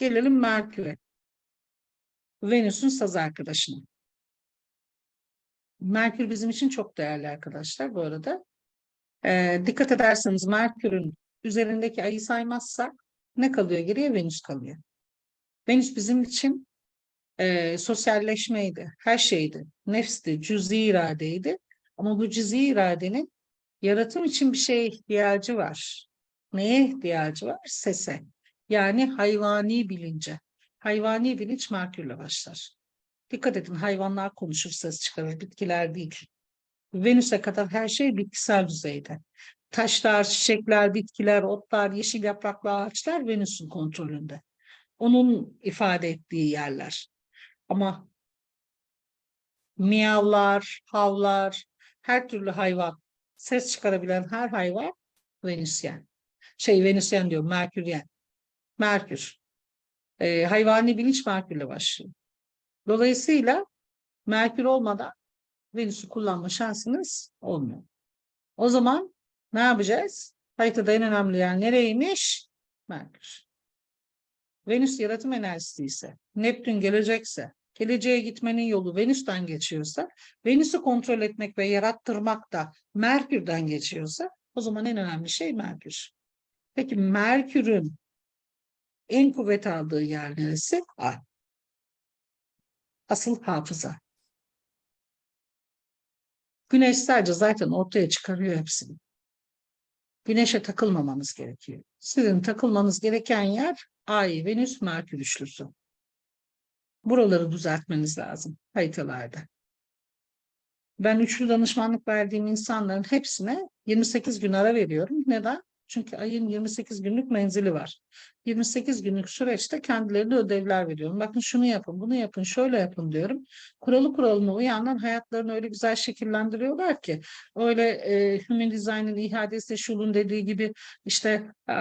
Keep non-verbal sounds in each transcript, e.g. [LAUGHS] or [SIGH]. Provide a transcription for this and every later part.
Gelelim Merkür'e. Venüs'ün saz arkadaşına. Merkür bizim için çok değerli arkadaşlar bu arada. Ee, dikkat ederseniz Merkür'ün üzerindeki ayı saymazsak ne kalıyor geriye? Venüs kalıyor. Venüs bizim için e, sosyalleşmeydi, her şeydi. Nefsti, cüz'i iradeydi. Ama bu cüz'i iradenin yaratım için bir şeye ihtiyacı var. Neye ihtiyacı var? Sese. Yani hayvani bilince. Hayvani bilinç Merkür'le başlar. Dikkat edin hayvanlar konuşur, ses çıkarır, bitkiler değil. Venüs'e kadar her şey bitkisel düzeyde. Taşlar, çiçekler, bitkiler, otlar, yeşil yapraklı ağaçlar Venüs'ün kontrolünde. Onun ifade ettiği yerler. Ama miyavlar, havlar, her türlü hayvan, ses çıkarabilen her hayvan Venüsyen. Şey Venüsyen diyor, Merküryen. Merkür. Ee, hayvani bilinç Merkür'le başlıyor. Dolayısıyla Merkür olmadan Venüs'ü kullanma şansınız olmuyor. O zaman ne yapacağız? Haritada en önemli yer nereymiş? Merkür. Venüs yaratım enerjisi ise, Neptün gelecekse, geleceğe gitmenin yolu Venüs'ten geçiyorsa, Venüs'ü kontrol etmek ve yarattırmak da Merkür'den geçiyorsa, o zaman en önemli şey Merkür. Peki Merkür'ün en kuvvet aldığı yer neresi? Ay. Asıl hafıza. Güneş sadece zaten ortaya çıkarıyor hepsini. Güneşe takılmamamız gerekiyor. Sizin takılmanız gereken yer Ay, Venüs, Merkür üçlüsü. Buraları düzeltmeniz lazım haritalarda. Ben üçlü danışmanlık verdiğim insanların hepsine 28 gün ara veriyorum. Neden? Çünkü ayın 28 günlük menzili var. 28 günlük süreçte kendilerine ödevler veriyorum. Bakın şunu yapın, bunu yapın, şöyle yapın diyorum. Kuralı kuralına uyanlar hayatlarını öyle güzel şekillendiriyorlar ki. Öyle e, Human Design'ın ihadesi şunun dediği gibi işte e,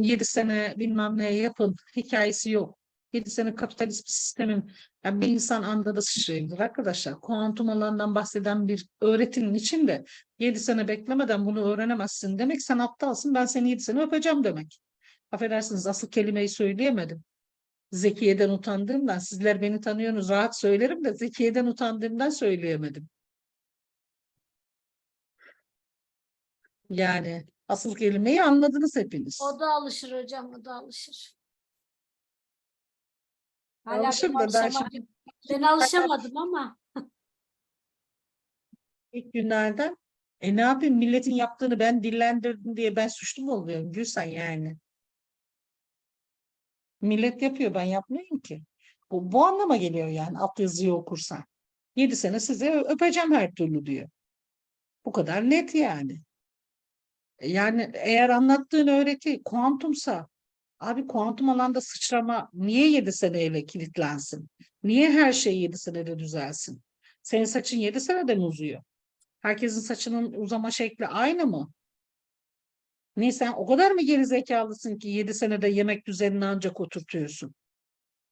7 sene bilmem ne yapın hikayesi yok. 7 sene kapitalist bir sistemin yani bir insan anda da sıçrayabilir arkadaşlar. Kuantum alanından bahseden bir öğretinin içinde 7 sene beklemeden bunu öğrenemezsin demek sen aptalsın ben seni 7 sene öpeceğim demek. Affedersiniz asıl kelimeyi söyleyemedim. Zekiye'den utandığımdan sizler beni tanıyorsunuz rahat söylerim de Zekiye'den utandığımdan söyleyemedim. Yani asıl kelimeyi anladınız hepiniz. O da alışır hocam, o da alışır. Hala Alışır da ben alışamadım. Ben alışamadım ama [LAUGHS] İlk günlerden e ne yapayım milletin yaptığını ben dillendirdim diye ben suçlu mu oluyorum Gülsen yani? Millet yapıyor ben yapmıyorum ki. Bu, bu anlama geliyor yani alt yazıyı okursan. Yedi sene size öpeceğim her türlü diyor. Bu kadar net yani. E Yani eğer anlattığın öğreti kuantumsa abi kuantum alanda sıçrama niye yedi seneyle kilitlensin? Niye her şey yedi senede düzelsin? Senin saçın yedi senede mi uzuyor? Herkesin saçının uzama şekli aynı mı? Niye sen o kadar mı geri zekalısın ki 7 senede yemek düzenini ancak oturtuyorsun?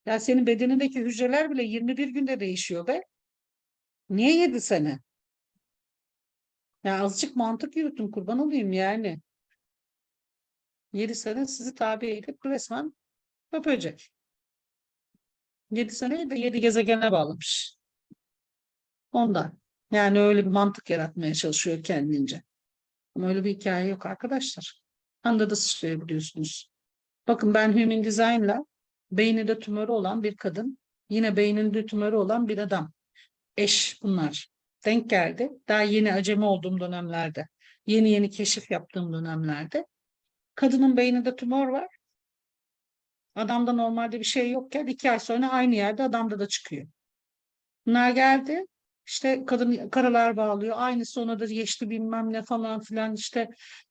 Ya senin bedenindeki hücreler bile 21 günde değişiyor be. Niye 7 sene? Ya azıcık mantık yürütün kurban olayım yani. 7 sene sizi tabi edip resmen öpecek. 7 seneyi de 7 gezegene bağlamış. Ondan. Yani öyle bir mantık yaratmaya çalışıyor kendince. Ama öyle bir hikaye yok arkadaşlar. Anda da sıçrayabiliyorsunuz. Bakın ben Human Design'la beyninde tümörü olan bir kadın, yine beyninde tümörü olan bir adam. Eş bunlar. Denk geldi. Daha yeni acemi olduğum dönemlerde, yeni yeni keşif yaptığım dönemlerde. Kadının beyninde tümör var. Adamda normalde bir şey yokken iki ay sonra aynı yerde adamda da çıkıyor. Bunlar geldi. İşte kadın karalar bağlıyor. Aynısı ona da geçti bilmem ne falan filan işte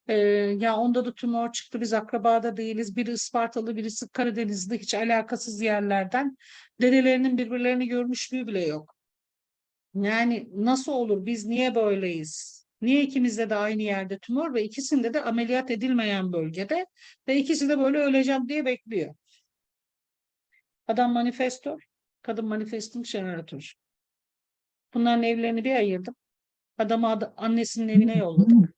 e, ya onda da tümör çıktı biz akrabada değiliz. Biri Ispartalı birisi Karadenizli hiç alakasız yerlerden. Dedelerinin birbirlerini görmüşlüğü bile yok. Yani nasıl olur biz niye böyleyiz? Niye ikimizde de aynı yerde tümör ve ikisinde de ameliyat edilmeyen bölgede ve ikisi de böyle öleceğim diye bekliyor. Adam manifestör, kadın manifesting jeneratör. Bunların evlerini bir ayırdım. Adamı ad- annesinin evine yolladım.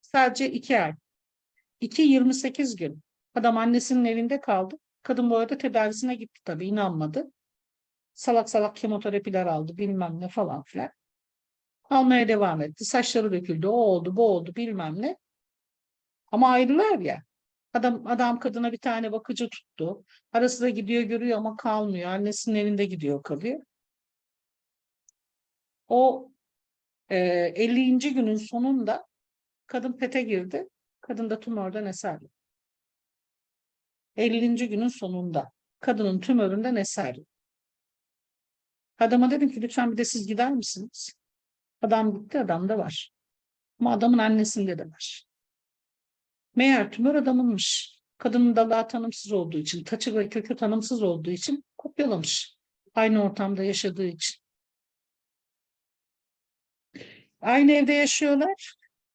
Sadece iki ay. İki 28 gün. Adam annesinin evinde kaldı. Kadın bu arada tedavisine gitti tabii inanmadı. Salak salak kemoterapiler aldı bilmem ne falan filan. Almaya devam etti. Saçları döküldü. O oldu bu oldu bilmem ne. Ama ayrılar ya. Adam, adam kadına bir tane bakıcı tuttu. Arası da gidiyor görüyor ama kalmıyor. Annesinin evinde gidiyor kalıyor. O e, 50. günün sonunda kadın pete girdi. Kadın da tümörden eserli. 50. günün sonunda kadının tümöründen eserli. Adama dedim ki lütfen bir de siz gider misiniz? Adam gitti, adam da var. Ama adamın annesinde de var. Meğer tümör adamınmış. Kadının dalağı tanımsız olduğu için, taçı ve kökü tanımsız olduğu için kopyalamış. Aynı ortamda yaşadığı için. Aynı evde yaşıyorlar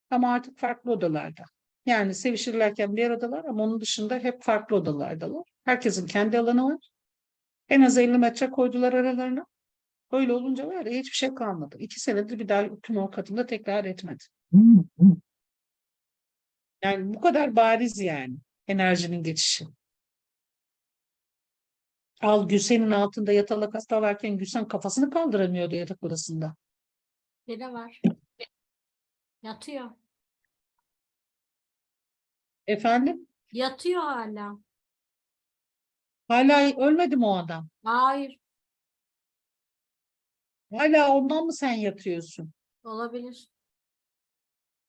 ama artık farklı odalarda. Yani sevişirlerken bir aradalar ama onun dışında hep farklı odalardalar. Herkesin kendi alanı var. En az 50 metre koydular aralarına. Öyle olunca var ya hiçbir şey kalmadı. İki senedir bir daha tümör kadında tekrar etmedi. Yani bu kadar bariz yani enerjinin geçişi. Al Gülsen'in altında yatalak hasta varken Gülsen kafasını kaldıramıyordu yatak odasında. Biri var. Yatıyor. Efendim? Yatıyor hala. Hala ölmedi mi o adam? Hayır. Hala ondan mı sen yatıyorsun? Olabilir.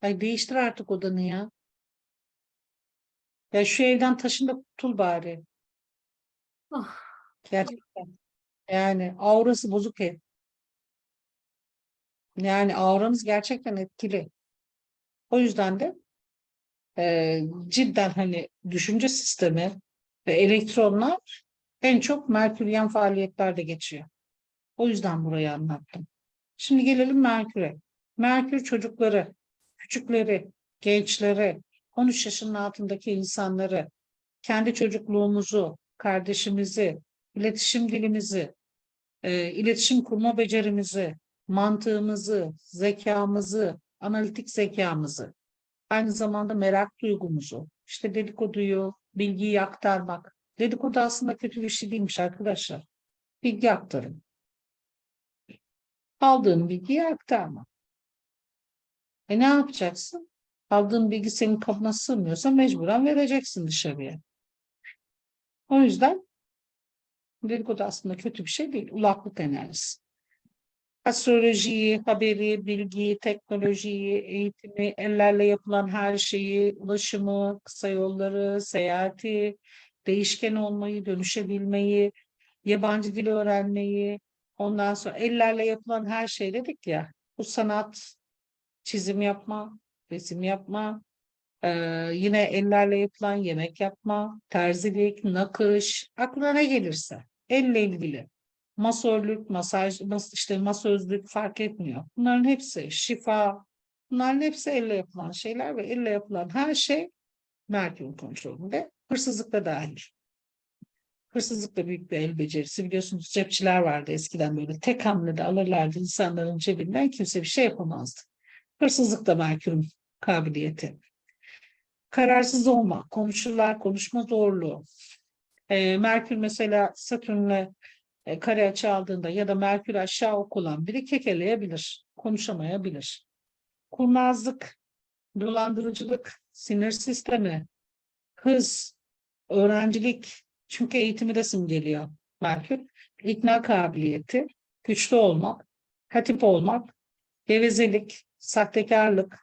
Ay değiştir artık odanı ya. Ya şu evden taşın da kurtul bari. Oh, Gerçekten. Yani aurası bozuk ev. Yani auranız gerçekten etkili. O yüzden de e, cidden hani düşünce sistemi ve elektronlar en çok Merküryen faaliyetlerde geçiyor. O yüzden burayı anlattım. Şimdi gelelim Merkür'e. Merkür çocukları, küçükleri, gençleri, 13 yaşının altındaki insanları, kendi çocukluğumuzu, kardeşimizi, iletişim dilimizi, e, iletişim kurma becerimizi, mantığımızı, zekamızı, analitik zekamızı, aynı zamanda merak duygumuzu, işte dedikoduyu, bilgiyi aktarmak. Dedikodu aslında kötü bir şey değilmiş arkadaşlar. Bilgi aktarın. Aldığın bilgiyi aktarma. E ne yapacaksın? Aldığın bilgi senin kabına sığmıyorsa mecburen vereceksin dışarıya. O yüzden dedikodu aslında kötü bir şey değil. Ulaklık enerjisi. Astrolojiyi, haberi, bilgiyi, teknolojiyi, eğitimi, ellerle yapılan her şeyi, ulaşımı, kısa yolları, seyahati, değişken olmayı, dönüşebilmeyi, yabancı dil öğrenmeyi, ondan sonra ellerle yapılan her şey dedik ya, bu sanat, çizim yapma, resim yapma, eee, yine ellerle yapılan yemek yapma, terzilik, nakış, aklına ne gelirse, elle ilgili. Masörlük, masaj, mas işte masözlük fark etmiyor. Bunların hepsi şifa, bunların hepsi elle yapılan şeyler ve elle yapılan her şey Merkür'ün kontrolünde. Hırsızlık da dahil. Hırsızlık da büyük bir el becerisi. Biliyorsunuz cepçiler vardı eskiden böyle tek hamlede alırlardı insanların cebinden kimse bir şey yapamazdı. Hırsızlık da Merkür'ün kabiliyeti. Kararsız olma, konuşurlar, konuşma zorluğu. Ee, Merkür mesela Satürn'le e, kare açı aldığında ya da Merkür aşağı ok olan biri kekeleyebilir, konuşamayabilir. Kurnazlık, dolandırıcılık, sinir sistemi, hız, öğrencilik, çünkü eğitimi de simgeliyor Merkür. İkna kabiliyeti, güçlü olmak, hatip olmak, gevezelik, sahtekarlık,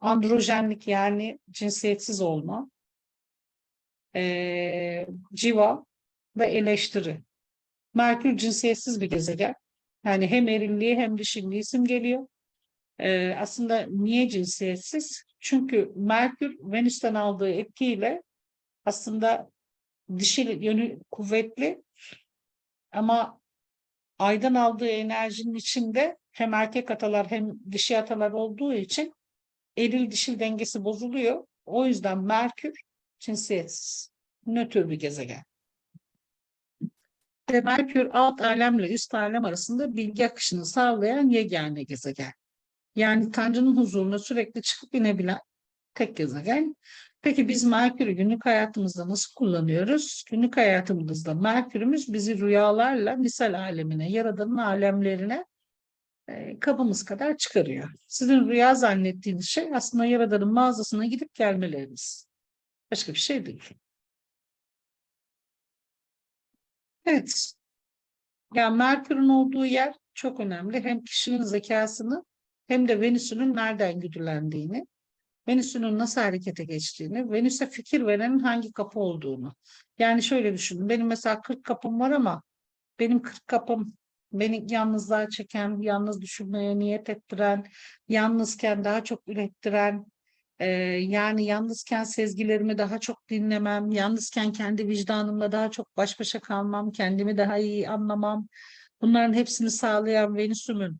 androjenlik yani cinsiyetsiz olma, eee, civa ve eleştiri. Merkür cinsiyetsiz bir gezegen. Yani hem erilliği hem dişilliği simgeliyor. Ee, aslında niye cinsiyetsiz? Çünkü Merkür Venüs'ten aldığı etkiyle aslında dişil yönü kuvvetli ama aydan aldığı enerjinin içinde hem erkek atalar hem dişi atalar olduğu için eril dişil dengesi bozuluyor. O yüzden Merkür cinsiyetsiz, nötr bir gezegen. Ve Merkür alt alemle üst alem arasında bilgi akışını sağlayan yegane gezegen. Yani Tanrı'nın huzuruna sürekli çıkıp inebilen tek gezegen. Peki biz Merkür'ü günlük hayatımızda nasıl kullanıyoruz? Günlük hayatımızda Merkür'ümüz bizi rüyalarla misal alemine, yaradanın alemlerine e, kabımız kadar çıkarıyor. Sizin rüya zannettiğiniz şey aslında yaradanın mağazasına gidip gelmeleriniz. Başka bir şey değil. Evet. Yani Merkür'ün olduğu yer çok önemli. Hem kişinin zekasını hem de Venüs'ünün nereden güdülendiğini, Venüs'ünün nasıl harekete geçtiğini, Venüs'e fikir verenin hangi kapı olduğunu. Yani şöyle düşünün. Benim mesela 40 kapım var ama benim 40 kapım beni yalnızlığa çeken, yalnız düşünmeye niyet ettiren, yalnızken daha çok ürettiren, e, yani yalnızken sezgilerimi daha çok dinlemem, yalnızken kendi vicdanımla daha çok baş başa kalmam, kendimi daha iyi anlamam. Bunların hepsini sağlayan Venüs'ümün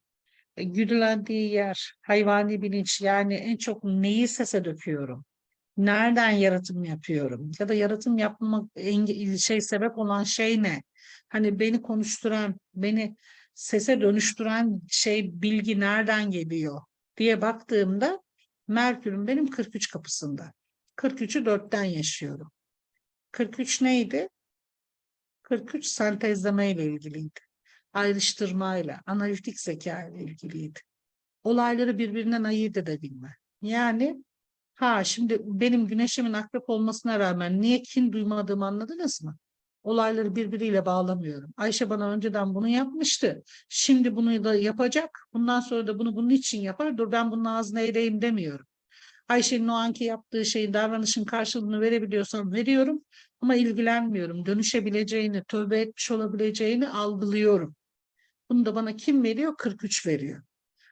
güdülendiği yer, hayvani bilinç yani en çok neyi sese döküyorum? Nereden yaratım yapıyorum? Ya da yaratım yapmak şey sebep olan şey ne? Hani beni konuşturan, beni sese dönüştüren şey bilgi nereden geliyor diye baktığımda Merkür'ün benim 43 kapısında. 43'ü 4'ten yaşıyorum. 43 neydi? 43 sentezleme ile ilgiliydi. Ayrıştırmayla, analitik zeka ile ilgiliydi. Olayları birbirinden ayırt edebilme. Yani ha şimdi benim güneşimin akrep olmasına rağmen niye kin duymadığımı anladınız mı? Olayları birbiriyle bağlamıyorum. Ayşe bana önceden bunu yapmıştı. Şimdi bunu da yapacak. Bundan sonra da bunu bunun için yapar. Dur ben bunun ağzına eğileyim demiyorum. Ayşe'nin o anki yaptığı şeyin davranışın karşılığını verebiliyorsam veriyorum ama ilgilenmiyorum. Dönüşebileceğini, tövbe etmiş olabileceğini algılıyorum. Bunu da bana kim veriyor? 43 veriyor.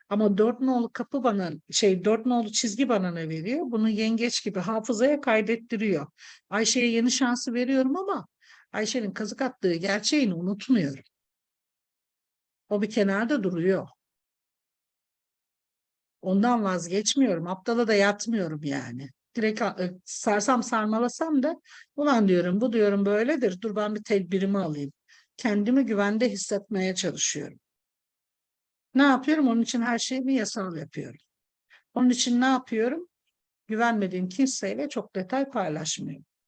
Ama dört nolu kapı bana şey dört nolu çizgi bana ne veriyor? Bunu yengeç gibi hafızaya kaydettiriyor. Ayşe'ye yeni şansı veriyorum ama Ayşe'nin kazık attığı gerçeğini unutmuyorum. O bir kenarda duruyor. Ondan vazgeçmiyorum. Aptala da yatmıyorum yani. Direkt e, sarsam sarmalasam da ulan diyorum bu diyorum böyledir. Dur ben bir tedbirimi alayım. Kendimi güvende hissetmeye çalışıyorum. Ne yapıyorum? Onun için her şeyimi yasal yapıyorum. Onun için ne yapıyorum? Güvenmediğim kimseyle çok detay paylaşmıyorum.